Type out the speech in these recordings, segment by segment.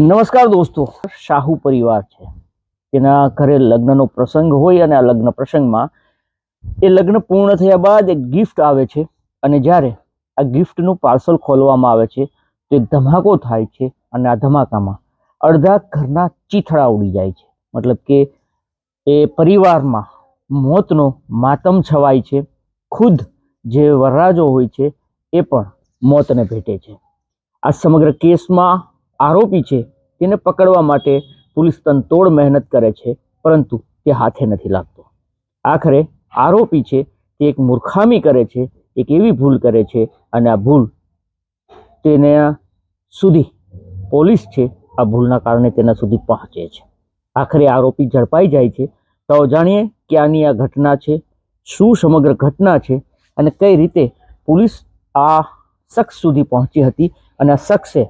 નમસ્કાર દોસ્તો. શાહુ પરિવાર છે. તેના ઘરે લગ્નનો પ્રસંગ હોય અને આ લગ્ન પ્રસંગમાં એ લગ્ન પૂર્ણ થયા બાદ એક ગિફ્ટ આવે છે અને જ્યારે આ ગિફ્ટનું પાર્સલ ખોલવામાં આવે છે, તો એક ધમાકો થાય છે અને આ ધમાકામાં અડધા ઘરના ચીથડા ઉડી જાય છે. મતલબ કે એ પરિવારમાં મોતનો માતમ છવાય છે. ખુદ જે વરરાજો હોય છે, એ પણ મોતને ભેટે છે. આ સમગ્ર કેસમાં આરોપી છે તેને પકડવા માટે પોલીસ તનતોડ મહેનત કરે છે, પરંતુ તે હાથે નથી લાગતો. આખરે આરોપી છે તે એક મૂર્ખામી કરે છે, એક એવી ભૂલ કરે છે, અને આ ભૂલ તેને સુધી પોલીસ છે, આ ભૂલના કારણે તેના સુધી પહોંચે છે. આખરે આરોપી ઝડપાઈ જાય છે, તો જાણીએ ક્યાંની આ ઘટના છે, શું સમગ્ર ઘટના છે, અને કઈ રીતે પોલીસ આ શખ્સ સુધી પહોંચી હતી, અને આ શખ્સે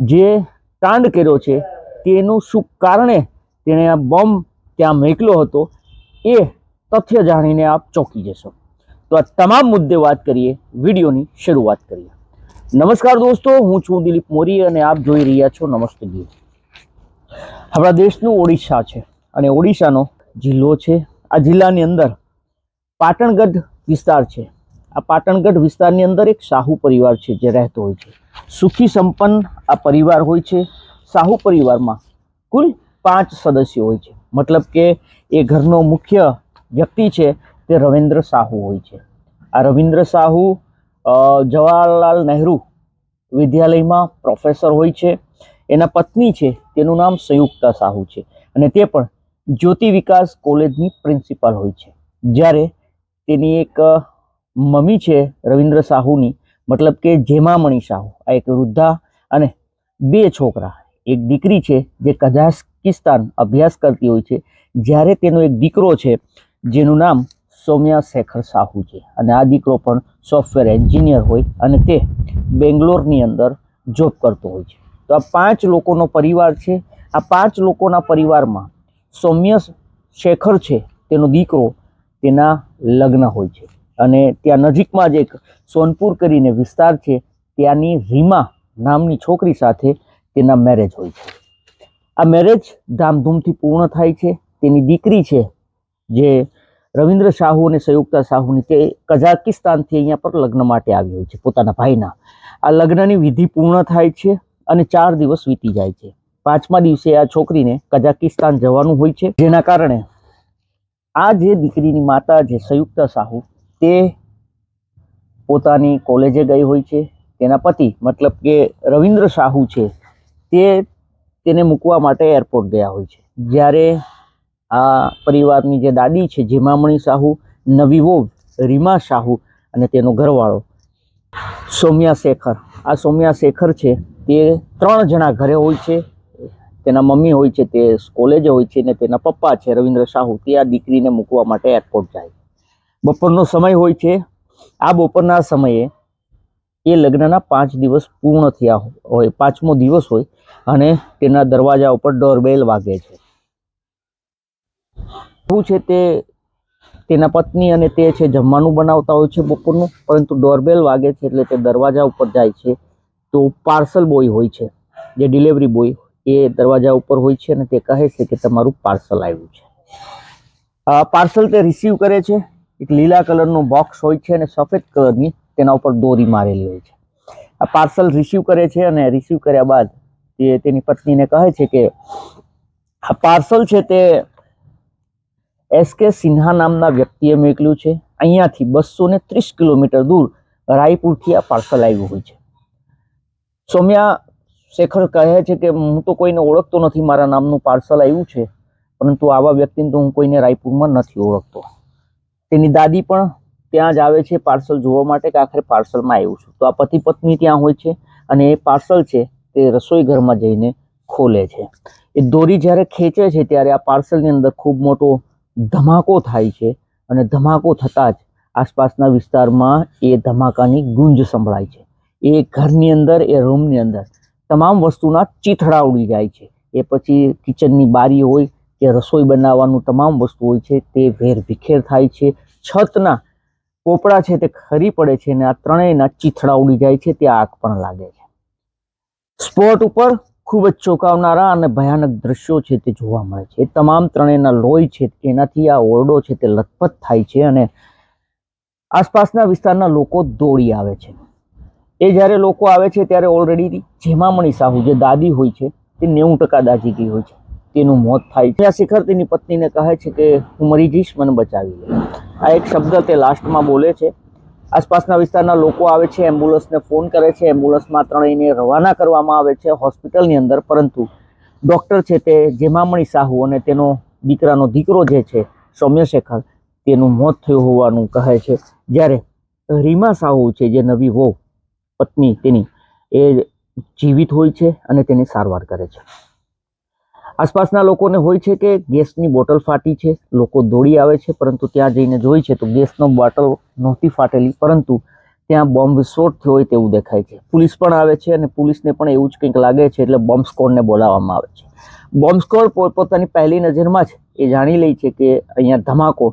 જે કાંડ કર્યો છે, તેનું શું કારણે તેણે આ બોમ્બ ત્યાં મોકલ્યો હતો, એ તથ્ય જાણીને આપ ચોંકી જશો. તો આ તમામ મુદ્દે વાત કરીએ, વિડીયોની શરૂઆત કરીએ. નમસ્કાર દોસ્તો, હું છું દિલીપ મોરી અને આપ જોઈ રહ્યા છો નમસ્તે ગીર આપણા દેશનું ઓડિશા છે અને ઓડિશાનો જિલ્લો છે. આ જિલ્લાની અંદર પાટણગઢ વિસ્તાર છે. આ પાટણગઢ વિસ્તારની અંદર એક શાહુ પરિવાર છે જે રહેતો હોય છે. સુખી સંપન્ન આ પરિવાર હોય છે, સાહુ પરિવારમાં કુલ પાંચ સદસ્યો હોય છે. મતલબ કે એ ઘરનો મુખ્ય વ્યક્તિ છે તે રવિન્દ્ર સાહુ હોય છે. આ રવિન્દ્ર સાહુ જવાહરલાલ નહેરુ વિદ્યાલયમાં પ્રોફેસર હોય છે. એના પત્ની છે, તેનું નામ સંયુક્તા સાહુ છે અને તે પણ જ્યોતિ વિકાસ કોલેજની પ્રિન્સિપાલ હોય છે. જ્યારે તેની એક મમ્મી છે રવિન્દ્ર સાહુની મતલબ કે જેમામણી સાહુ આ એક વૃદ્ધા અને બે છોકરા, એક દીકરી છે જે કઝાકિસ્તાન અભ્યાસ કરતી હોય છે. જ્યારે તેનો એક દીકરો છે, જેનું નામ સૌમ્યા શેખર સાહુ છે. અને આ દીકરો પણ સોફ્ટવેર એન્જિનિયર હોય અને તે બેંગ્લોરની અંદર જોબ કરતો હોય છે. તો આ પાંચ લોકોનો પરિવાર છે. આ પાંચ લોકોના પરિવારમાં સૌમ્ય શેખર છે, તેનો દીકરો તેના લગ્ન હોય છે. અને ત્યાં નજીકમાં જ એક સોનપુર કરીને વિસ્તાર છે, ત્યાંની રીમા નામની છોકરી સાથે તેના મેરેજ હોય છે. આ મેરેજ ધામધૂમથી પૂર્ણ થાય છે. તેની દીકરી છે, જે રવિન્દ્ર સાહુ અને સંયુક્તા સાહુની તે કઝાકિસ્તાનથી અહીંયા પર લગ્ન માટે આવી હોય છે, પોતાના ભાઈના. આ લગ્નની વિધિ પૂર્ણ થાય છે અને ચાર દિવસ વીતી જાય છે. પાંચમા દિવસે આ છોકરીને કઝાકિસ્તાન જવાનું હોય છે, જેના કારણે આ જે દીકરીની માતા છે સંયુક્તા સાહુ તે પોતાની કોલેજે ગઈ હોય છે, તેના પતિ, મતલબ કે રવિન્દ્ર સાહુ છે, તે તેને મૂકવા માટે એરપોર્ટ ગયા હોય છે. જ્યારે આ પરિવારની જે દાદી છે, જેમામણી સાહુ, નવી વહુ, રીમા સાહુ અને તેનો ઘરવાળો, સૌમ્યા શેખર. આ સૌમ્યા શેખર છે, તે ત્રણ જણા ઘરે હોય છે, તેના મમ્મી હોય છે, તે કોલેજે હોય છે ને તેના પપ્પા છે, રવિન્દ્ર સાહુ. તે આ દીકરીને મૂકવા માટે એરપોર્ટ જાય. બપોરનો સમય હોય છે. આ બપોરના સમયે એ લગ્નના પાંચ દિવસ પૂર્ણ થયા હોય, પાંચમો દિવસ હોય અને તેના દરવાજા ઉપર ડોરબેલ વાગે છે. શું છે તે, તેના પત્ની અને તે છે જમવાનું બનાવતા હોય છે બપોરનું, પરંતુ ડોરબેલ વાગે છે એટલે તે દરવાજા ઉપર જાય છે. તો પાર્સલ બોય હોય છે, જે ડિલિવરી બોય, એ દરવાજા ઉપર હોય છે અને તે કહે છે કે તમારું પાર્સલ આવ્યું છે. પાર્સલ તે રિસીવ કરે છે. એક લીલા કલરનું બોક્સ હોય છે અને સફેદ કલરની તેના ઉપર દોરી મારેલી હોય છે. આ પાર્સલ રિસીવ કરે છે અને રિસીવ કર્યા બાદ તે તેની પત્નીને કહે છે કે, આ પાર્સલ છે તે એસ કે સિન્હા નામના વ્યક્તિએ મોકલ્યું છે. અહીંયાથી બસો ને ત્રીસ કિલોમીટર દૂર રાયપુરથી આ પાર્સલ આવ્યું હોય છે. સૌમ્યા શેખર કહે છે કે, હું તો કોઈને ઓળખતો નથી, મારા નામનું પાર્સલ આવ્યું છે, પરંતુ આવા વ્યક્તિને તો હું કોઈને રાયપુરમાં નથી ઓળખતો. તેની દાદી પણ ત્યાં જ આવે છે પાર્સલ જોવા માટે કે આખરે પાર્સલમાં આવ્યું છે. તો આ પતિ પત્ની ત્યાં હોય છે અને એ પાર્સલ છે તે રસોઈ ઘરમાં જઈને ખોલે છે. એ દોરી જ્યારે ખેંચે છે ત્યારે આ પાર્સલની અંદર ખૂબ મોટો ધમાકો થાય છે અને ધમાકો થતાં જ આસપાસના વિસ્તારમાં એ ધમાકાની ગુંજ સંભળાય છે. એ ઘરની અંદર, એ રૂમની અંદર તમામ વસ્તુના ચીથડા ઉડી જાય છે. એ પછી કિચનની બારી હોય કે રસોઈ બનાવવાનું તમામ વસ્તુ હોય છે, તે વેર વિખેર થાય છે. છતના પોપડા છે તે ખરી પડે છે અને આ ત્રણેયના ચીથડા ઉડી જાય છે, તે આગ પણ લાગે છે. સ્પોટ ઉપર ખૂબ જ ચોંકાવનારા અને ભયાનક દ્રશ્યો છે તે જોવા મળે છે. તમામ ત્રણેયના લોહી છે એનાથી આ ઓરડો છે તે લથપથ થાય છે અને આસપાસના વિસ્તારના લોકો દોડી આવે છે. એ જ્યારે લોકો આવે છે ત્યારે ઓલરેડી જેમામણી સાહુ, જે દાદી હોય છે, તે નેવું ટકા દાજી ગઈ હોય છે. તેનું મોત થાય છે. શિખર તેની પત્નીને કહે છે કે હું મરી જઈશ, મને બચાવી લે. આ એક શબ્દ તે લાસ્ટમાં બોલે છે. આસપાસના વિસ્તારના લોકો આવે છે, એમ્બ્યુલન્સને ફોન કરે છે. એમ્બ્યુલન્સમાં ત્રણેયને રવાના કરવામાં આવે છે હોસ્પિટલની અંદર, પરંતુ ડૉક્ટર છે તે જેમામણી સાહુ અને તેનો દીકરાનો દીકરો જે છે સૌમ્યશેખર તેનું મોત થયું હોવાનું કહે છે. જ્યારે રીમા સાહુ છે, જે નવી વહુ, પત્ની તેની, એ જીવિત હોય છે અને તેની સારવાર કરે છે. આસપાસના લોકોને હોય છે કે ગેસની બોટલ ફાટી છે, લોકો દોડી આવે છે, પરંતુ ત્યાં જઈને જોઈ છે તો ગેસનો બોટલ નહોતી ફાટેલી, પરંતુ ત્યાં બોમ્બ વિસ્ફોટ થયો હોય તેવું દેખાય છે. પોલીસ પણ આવે છે અને પોલીસને પણ એવું જ કંઈક લાગે છે એટલે બોમ્બ સ્કોડને બોલાવવામાં આવે છે. બોમ્બ સ્કોડ પોતપોતાની પહેલી નજરમાં જ એ જાણી લે છે કે અહીંયા ધમાકો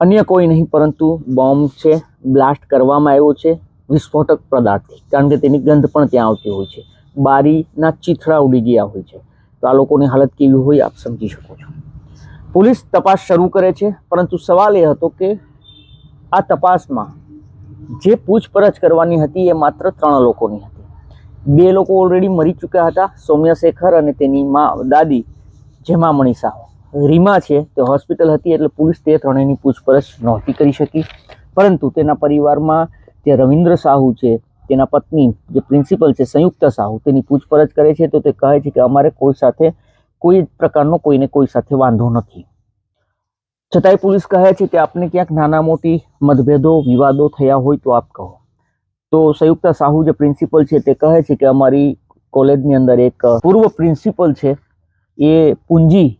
અન્ય કોઈ નહીં, પરંતુ બોમ્બ છે, બ્લાસ્ટ કરવામાં આવ્યો છે, વિસ્ફોટક પદાર્થથી કારણ કે તેની ગંધ પણ ત્યાં આવતી હોય છે. બારીના ચીથડા ઉડી ગયા હોય છે. તો આ લોકોની હાલત કેવી હોય આપ સમજી શકો છો. પોલીસ તપાસ શરૂ કરે છે, પરંતુ સવાલ એ હતો કે આ તપાસમાં જે પૂછપરછ કરવાની હતી એ માત્ર ત્રણ લોકોની હતી. બે લોકો ઓલરેડી મરી ચૂક્યા હતા, સૌમ્ય શેખર અને તેની મા, દાદી જેમામણી સાહુ. રીમા છે, તે હોસ્પિટલ હતી એટલે પોલીસ તે ત્રણેયની પૂછપરછ નહોતી કરી શકી. પરંતુ તેના પરિવારમાં જે રવિન્દ્ર સાહુ છે તેના પત્ની જે પ્રિન્સિપલ છે, સંયુક્ત સાહુ, તેની પૂછપરછ કરે છે તો તે કહે છે કે અમારે કોઈ સાથે કોઈ પ્રકારનો કોઈને કોઈ સાથે વાંધો નથી. છતાંય પોલીસ કહે છે કે આપને ક્યાંક નાના મોટી મતભેદો, વિવાદો થયા હોય તો આપ કહો. તો સંયુક્ત સાહુ જે પ્રિન્સિપલ છે તે કહે છે કે અમારી કોલેજની અંદર એક પૂર્વ પ્રિન્સિપલ છે, એ પુંજી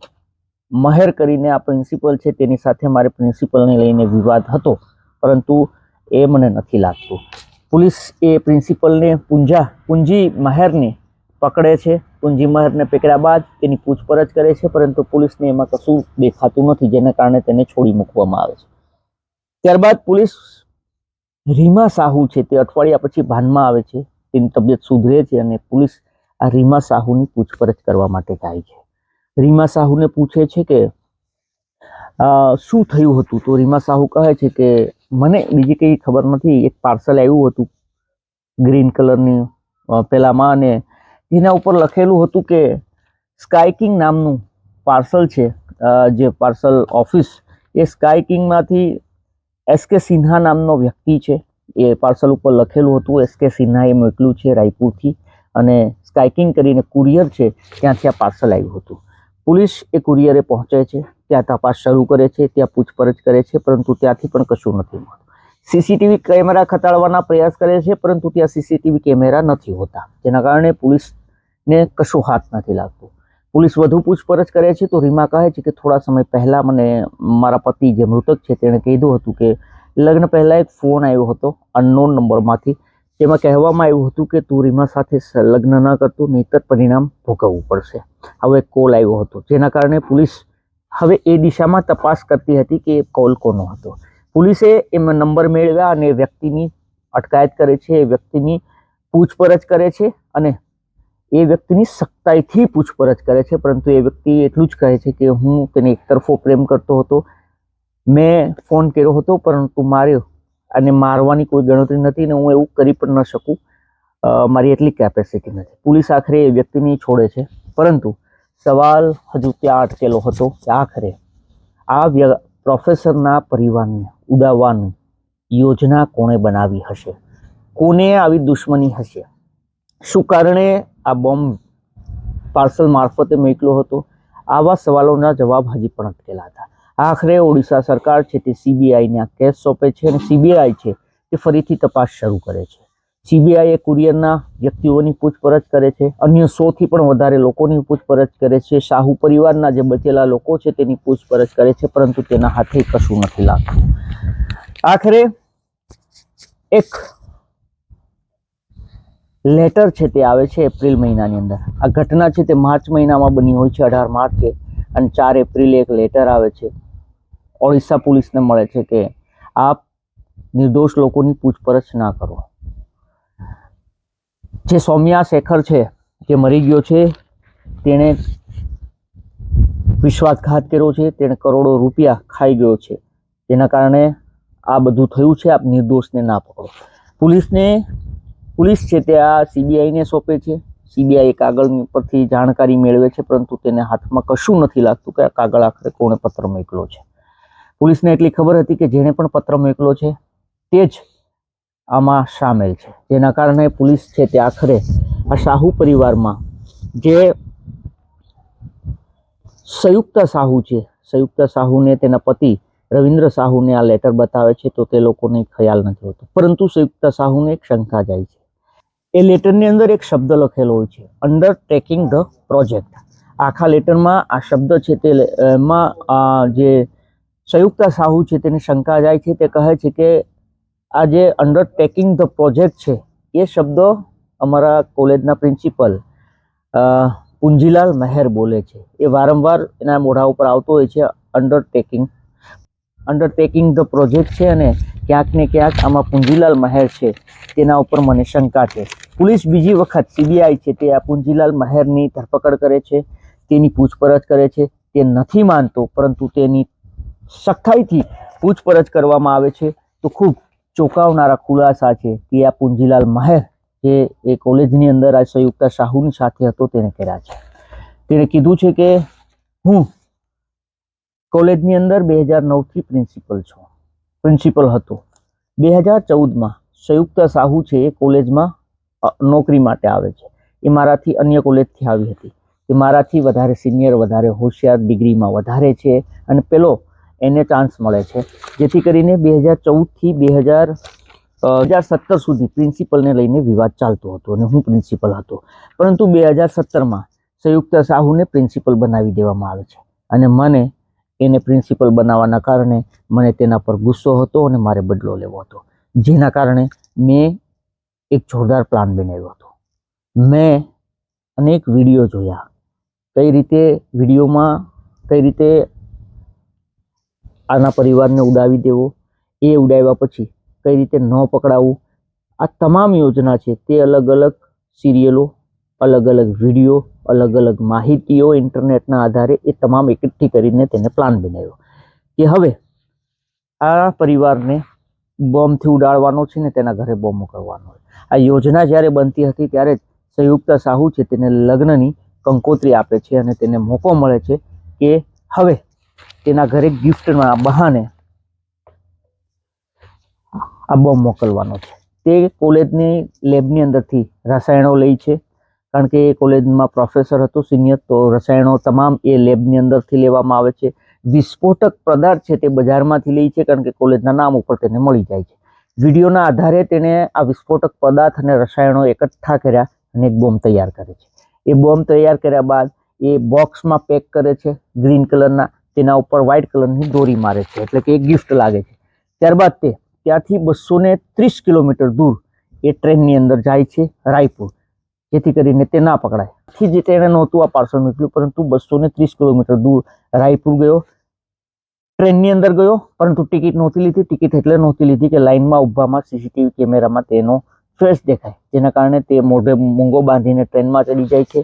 મહેર કરીને આ પ્રિન્સિપલ છે, તેની સાથે મારે પ્રિન્સિપલને લઈને વિવાદ હતો, પરંતુ એ મને નથી લાગતું. પોલીસ એ પ્રિન્સિપલને પુંજા, પુંજી મહેરને પકડે છે. પુંજી મહેરને પકડ્યા બાદ તેની પૂછપરછ કરે છે, પરંતુ પોલીસને એમાં કશું દેખાતું નથી, જેને કારણે તેને છોડી મૂકવામાં આવે છે. ત્યારબાદ પોલીસ રીમા સાહુ છે, તે અઠવાડિયા પછી ભાનમાં આવે છે. તેની તબિયત સુધરે છે અને પોલીસ આ રીમા સાહુની પૂછપરછ કરવા માટે જાય છે. રીમા સાહુને પૂછે છે કે શું થયું હતું? તો રીમા સાહુ કહે છે કે મને બીજી કંઈ ખબર નથી, એક પાર્સલ આવ્યું હતું ગ્રીન કલરની પેલામાં અને એના ઉપર લખેલું હતું કે સ્કાય કિંગ નામનું પાર્સલ છે જે પાર્સલ ઓફિસ એ સ્કાય કિંગમાંથી એસ કે સિન્હા નામનો વ્યક્તિ છે. એ પાર્સલ ઉપર લખેલું હતું એસ કે સિન્હાએ મોકલ્યું છે રાયપુરથી અને સ્કાય કિંગ કરીને કુરિયર છે, ત્યાંથી આ પાર્સલ આવ્યું હતું. પોલીસ એ કુરિયરે પહોંચે છે, ત્યાં તપાસ શરૂ કરે છે, ત્યાં પૂછપરછ કરે છે, પરંતુ ત્યાંથી પણ કશું નથી મળતું. સીસીટીવી કેમેરા ખતાડવાના પ્રયાસ કરે છે, પરંતુ ત્યાં સીસીટીવી કેમેરા નથી હોતા, જેના કારણે પોલીસને કશું હાથ નથી લાગતું. પોલીસ વધુ પૂછપરછ કરે છે, તો રીમા કહે છે કે થોડા સમય પહેલાં મને મારા પતિ જે મૃતક છે, તેણે કીધું હતું કે લગ્ન પહેલાં એક ફોન આવ્યો હતો, અનનોન નંબરમાંથી જેમાં કહેવામાં આવ્યું હતું કે તું રીમા સાથે સંલગ્ન ન કરતું નહીતર પરિણામ ભોગવવું પડશે. હવે કોલ આવ્યો હતો, જેના કારણે પોલીસ હવે એ દિશામાં તપાસ કરતી હતી કે એ કોલ કોનો હતો. પોલીસે એમાં નંબર મેળવ્યા અને વ્યક્તિની અટકાયત કરે છે, એ વ્યક્તિની પૂછપરછ કરે છે અને એ વ્યક્તિની સખ્તાઈથી પૂછપરછ કરે છે, પરંતુ એ વ્યક્તિ એટલું જ કહે છે કે હું તેને એકતરફો પ્રેમ કરતો હતો, મેં ફોન કર્યો હતો, પરંતુ માર્યો અને મારવાની કોઈ ગણતરી નથી ને હું એવું કરી પણ ન શકું. મારી એટલી કેપેસિટી નથી. પોલીસ આખરે એ વ્યક્તિને છોડે છે. પરંતુ સવાલ હજુ ત્યાં અટકેલો હતો કે આખરે આ પ્રોફેસરના પરિવારને ઉડાવવાની યોજના કોણે બનાવી હશે? કોને આવી દુશ્મની હશે? શું કારણે આ બોમ્બ પાર્સલ મારફતે મોકલ્યો હતો? આવા સવાલોના જવાબ હજી પણ અટકેલા હતા. આખરે ઓડિશા સરકાર છે તે સીબીઆઈને આ કેસ સોંપે છે અને સીબીઆઈ છે તે ફરીથી તપાસ શરૂ કરે છે. સીબીઆઈએ કુરિયરના વ્યક્તિઓની પૂછપરછ કરે છે. અન્ય સોથી પણ વધારે લોકોની પૂછપરછ કરે છે. શાહુ પરિવારના જે બચેલા લોકો છે તેની પૂછપરછ કરે છે, પરંતુ તેના હાથે કશું નથી લાગતું. આખરે એક લેટર છે તે આવે છે એપ્રિલ મહિનાની અંદર. આ ઘટના છે તે માર્ચ મહિનામાં બની હોય છે, અઢાર માર્ચે. અને ચાર એપ્રિલે એક લેટર આવે છે. ઓડિશા પોલીસને મળે છે કે આપ નિર્દોષ લોકોની પૂછપરછ ના કરો. જે સૌમ્યા શેખર છે, જે મરી ગયો છે, તેણે વિશ્વાસઘાત કર્યો છે, તેણે કરોડો રૂપિયા ખાઈ ગયો છે. તેના કારણે આ બધું થયું છે, આપ નિર્દોષને ના પકડો. પોલીસને, પોલીસ છે તે આ સીબીઆઈને સોંપે છે. સીબીઆઈ કાગળ પરથી જાણકારી મેળવે છે, પરંતુ તેને હાથમાં કશું નથી લાગતું કે આ કાગળ આખરે કોણે પત્ર મોકલ્યો છે. પોલીસને એટલી ખબર હતી કે જેણે પણ પત્ર મોકલો છે, તે જ આમાં સામેલ છે. જેના કારણે પોલીસ છે તે આખરે આ શાહુ પરિવારમાં જે સંયુક્ત સાહુ છે, સંયુક્ત સાહુને તેના પતિ રવિન્દ્ર સાહુને આ લેટર બતાવે છે, તો તે લોકોને ખ્યાલ નથી હોતો. પરંતુ સંયુક્ત સાહુને એક શંકા જાય છે. એ લેટરની અંદર એક શબ્દ લખેલો હોય છે અંડર ટેકિંગ ધ પ્રોજેક્ટ આખા લેટરમાં આ શબ્દ છે તે, એમાં જે સંયુક્ત સાહુ છે, તેની શંકા જાય છે, તે કહે છે કે આ જે અંડરટેકિંગ ધ પ્રોજેક્ટ છે, એ શબ્દો અમારા કોલેજના પ્રિન્સિપલ પુંજીલાલ મહેર બોલે છે. એ વારંવાર એના મોઢા ઉપર આવતો હોય છે અંડરટેકિંગ અંડરટેકિંગ ધ પ્રોજેક્ટ છે અને ક્યાંક ને ક્યાંક આમાં પુંજીલાલ મહેર છે, તેના ઉપર મને શંકા છે. પોલીસ બીજી વખત સીબીઆઈ છે, તે આ પુંજીલાલ મહેરની ધરપકડ કરે છે, તેની પૂછપરછ કરે છે, તે નથી માનતો, પરંતુ તેની સખ્તાઈથી પૂછપરછ કરવામાં આવે છે, તો ખૂબ ચોંકાવનારા ખુલાસા છે કે આ પુંજીલાલ મહેર, જે એ કોલેજની અંદર આ સંયુક્ત સાહુની સાથે હતો, તેને કર્યા છે. તેણે કીધું છે કે, હું કોલેજની અંદર બે હજાર નવથી પ્રિન્સિપલ છું. પ્રિન્સિપલ હતો. બે હજાર ચૌદમાં સંયુક્ત સાહુ છે એ કોલેજમાં નોકરી માટે આવે છે. એ મારાથી અન્ય કોલેજથી આવી હતી. એ મારાથી વધારે સિનિયર, વધારે હોશિયાર ડિગ્રીમાં વધારે છે. અને પેલો એને ચાન્સ મળે છે. જેથી કરીને બે હજાર ચૌદથી બે હજાર હજાર સત્તર સુધી પ્રિન્સિપલને લઈને વિવાદ ચાલતો હતો અને હું પ્રિન્સિપલ હતો. પરંતુ બે હજાર સત્તરમાં સંયુક્ત સાહુને પ્રિન્સિપલ બનાવી દેવામાં આવે છે અને મને એને પ્રિન્સિપલ બનાવવાના કારણે મને તેના પર ગુસ્સો હતો અને મારે બદલો લેવો હતો. જેના કારણે મેં એક જોરદાર પ્લાન બનાવ્યો હતો. મેં અનેક વીડિયો જોયા. કઈ રીતે વિડીયોમાં કઈ રીતે આના પરિવારને ઉડાવી દેવો. એ ઉડાવ્યા પછી કઈ રીતે ન પકડાવવું આ તમામ યોજના છે તે અલગ અલગ સિરિયલો, અલગ અલગ વીડિયો, અલગ અલગ માહિતીઓ ઇન્ટરનેટના આધારે એ તમામ એકઠી કરીને તેને પ્લાન બનાવ્યો. કે હવે આ પરિવારને બોમ્બથી ઉડાડવાનો છે ને તેના ઘરે બોમ્બ મોકલવાનો આ યોજના જ્યારે બનતી હતી ત્યારે જ સંયુક્ત સાહુ છે તેને લગ્નની કંકોત્રી આપે છે અને તેને મોકો મળે છે કે હવે તેના ઘરે ગિફ્ટના બહાને આ બોમ્બ મોકલવાનો છે. તે કોલેજની લેબની અંદરથી રસાયણો લે છે. કારણ કે એ કોલેજમાં પ્રોફેસર હતો સિનિયર તો રસાયણો તમામ એ લેબની અંદરથી લેવામાં આવે છે. વિસ્ફોટક પદાર્થ છે તે બજારમાંથી લે છે, કારણ કે કોલેજના નામ ઉપર તેને મળી જાય છે. વિડીયોના આધારે તેણે આ વિસ્ફોટક પદાર્થ અને રસાયણો એકઠા કર્યા અને એક બોમ્બ તૈયાર કરે છે. એ બોમ્બ તૈયાર કર્યા બાદ એ બોક્સમાં પેક કરે છે ગ્રીન કલરના તેના ઉપર વ્હાઇટ કલરની દોરી મારે છે, એટલે કે એક ગિફ્ટ લાગે છે. ત્યારબાદ તે ત્યાંથી બસો ને ત્રીસ કિલોમીટર દૂર એ ટ્રેનની અંદર જાય છે રાયપુર. જેથી કરીને તે ના પકડાય. થી જ તેણે નહોતું આ પાર્સલ મોકલ્યું, પરંતુ બસો ને ત્રીસ કિલોમીટર દૂર રાયપુર ગયો. ટ્રેનની અંદર ગયો, પરંતુ ટિકિટ નહોતી લીધી. ટિકિટ એટલે નહોતી લીધી કે લાઇનમાં ઊભામાં સીસીટીવી કેમેરામાં તેનો ફેસ દેખાય. જેના કારણે તે મોઢે મૂંગો બાંધીને ટ્રેનમાં ચડી જાય છે.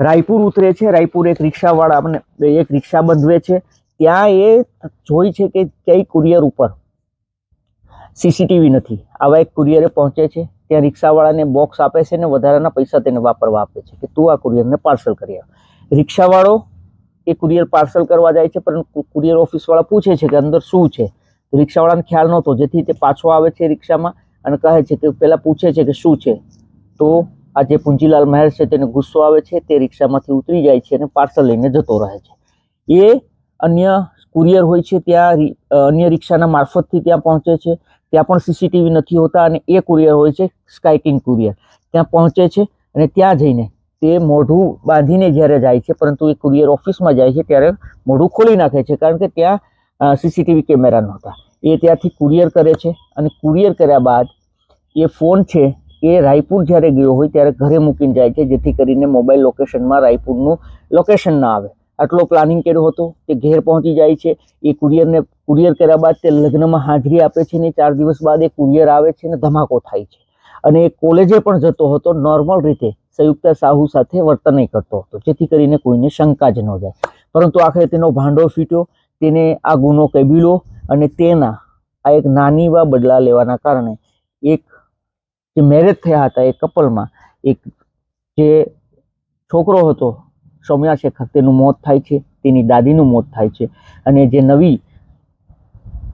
રાયપુર ઉતરે છે. રાયપુર એક રિક્ષાવાળા એક રિક્ષા બંધવે છે. ત્યાં એ જોઈ છે કે ક્યાંય કુરિયર ઉપર સીસીટીવી નથી. આવા એક કુરિયરે પહોંચે છે. ત્યાં રિક્ષાવાળાને બોક્સ આપે છે ને વધારાના પૈસા તેને વાપરવા આપે છે કે તું આ કુરિયરને પાર્સલ કરી આવ. રિક્ષાવાળો એ કુરિયર પાર્સલ કરવા જાય છે પરંતુ કુરિયર ઓફિસવાળા પૂછે છે કે અંદર શું છે? તો રિક્ષાવાળાને ખ્યાલ નહોતો. જેથી તે પાછો આવે છે રિક્ષામાં અને કહે છે કે પહેલાં પૂછે છે કે શું છે? તો આ જે પુંજીલાલ મહેર છે, તેને ગુસ્સો આવે છે, તે રિક્ષામાંથી ઉતરી જાય છે અને પાર્સલ લઈને જતો રહે છે. એ અન્ય કુરિયર હોય છે, ત્યાં અન્ય રિક્ષાના મારફતથી ત્યાં પહોંચે છે. ત્યાં પણ સીસીટીવી નથી હોતા અને એ કુરિયર હોય છે સ્કાયકિંગ કુરિયર. ત્યાં પહોંચે છે અને ત્યાં જઈને તે મોઢું બાંધીને જ્યારે જાય છે, પરંતુ એ કુરિયર ઓફિસમાં જાય છે, ત્યારે મોઢું ખોલી નાખે છે, કારણ કે ત્યાં સીસીટીવી કેમેરા નહોતા. એ ત્યાંથી કુરિયર કરે છે અને કુરિયર કર્યા બાદ એ ફોન છે એ રાયપુર જ્યારે ગયો હોય ત્યારે ઘરે મૂકીને જાય છે, જેથી કરીને મોબાઈલ લોકેશનમાં રાયપુરનું લોકેશન ના આવે. આટલો પ્લાનિંગ કર્યો હતો તે ઘેર પહોંચી જાય છે. એ કુરિયરને, કુરિયર કર્યા બાદ તે લગ્નમાં હાજરી આપે છે ને ચાર દિવસ બાદ એ કુરિયર આવે છે ને ધમાકો થાય છે. અને એ કોલેજે પણ જતો હતો નોર્મલ રીતે સંયુક્ત સાહુ સાથે વર્તન કરતો હતો, જેથી કરીને કોઈને શંકા જ ન જાય. પરંતુ આખરે તેનો ભાંડો ફીટ્યો, તેને આ ગુનો કબીલો અને તેના આ એક નાની એવા બદલા લેવાના કારણે એક જે મેરેજ થયા હતા એ કપલમાં એક જે છોકરો હતો, સૌમ્યા શેખર, તેનું મોત થાય છે, તેની દાદીનું મોત થાય છે. અને જે નવી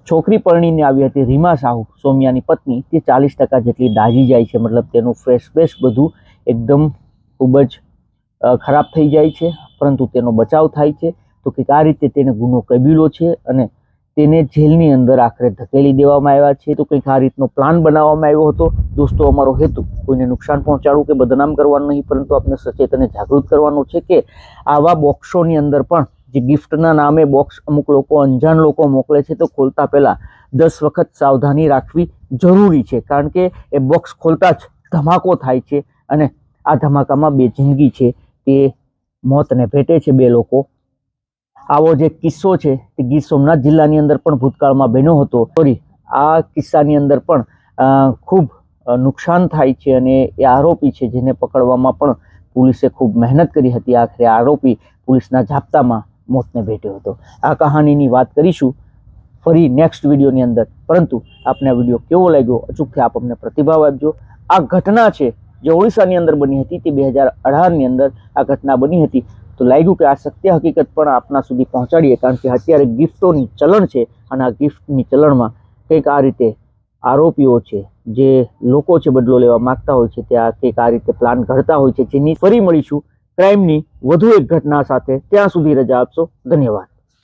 છોકરી પરણીને આવી હતી, રીમા સાહુ, સૌમ્યાની પત્ની, તે ચાલીસ ટકા જેટલી દાઝી જાય છે. મતલબ તેનું ફ્રેશ ફ્રેશ બધું એકદમ ખૂબ જ ખરાબ થઈ જાય છે. પરંતુ તેનો બચાવ થાય છે. તો કે આ રીતે તેને ગુનો કબીલો છે અને તેને જેલની અંદર આખરે ધકેલી દેવામાં આવ્યા છે તો કંઈક આ રીતનો પ્લાન બનાવવામાં આવ્યો હતો. દોસ્તો, અમારો હેતુ કોઈને નુકસાન પહોંચાડવું કે બદનામ કરવાનું નહીં, પરંતુ આપણે સચેત અને જાગૃત કરવાનું છે કે આવા બોક્સોની અંદર પણ જે ગિફ્ટના નામે બોક્સ અમુક લોકો, અંજાન લોકો મોકલે છે, તો ખોલતા પહેલાં દસ વખત સાવધાની રાખવી જરૂરી છે. કારણ કે એ બોક્સ ખોલતા જ ધમાકો થાય છે અને આ ધમાકામાં બે જિંદગી છે. તે મોતને ભેટે છે બે લોકો. આવો જે કિસ્સો છે, તે ગીર સોમનાથ જિલ્લાની અંદર પણ ભૂતકાળમાં બન્યો હતો. સોરી આ કિસ્સાની અંદર પણ ખૂબ નુકસાન થાય છે અને એ આરોપી છે જેને પકડવામાં પણ પોલીસે ખૂબ મહેનત કરી હતી. આખરે આરોપી પોલીસના જાપ્તામાં મોતને ભેટ્યો હતો. આ કહાનીની વાત કરીશું ફરી નેક્સ્ટ વિડીયોની અંદર. પરંતુ આપને આ વીડિયો કેવો લાગ્યો? અચૂકથી આપ અમને પ્રતિભાવ આપજો. આ ઘટના છે જે ઓડિશાની અંદર બની હતી. તે બે હજાર અઢારની અંદર આ ઘટના બની હતી. તો લાગ્યું કે આ સત્ય હકીકત પણ આપના સુધી પહોંચાડીએ, કારણ કે અત્યારે ગિફ્ટોની ચલણ છે અને આ ગિફ્ટની ચલણમાં કંઈક આ રીતે આરોપીઓ છે, જે લોકો છે બદલો લેવા માગતા હોય છે, ત્યાં કંઈક આ રીતે પ્લાન ઘડતા હોય છે, જેની ફરી મળીશું. ક્રાઇમની વધુ એક ઘટના સાથે ત્યાં સુધી રજા આપશો. ધન્યવાદ.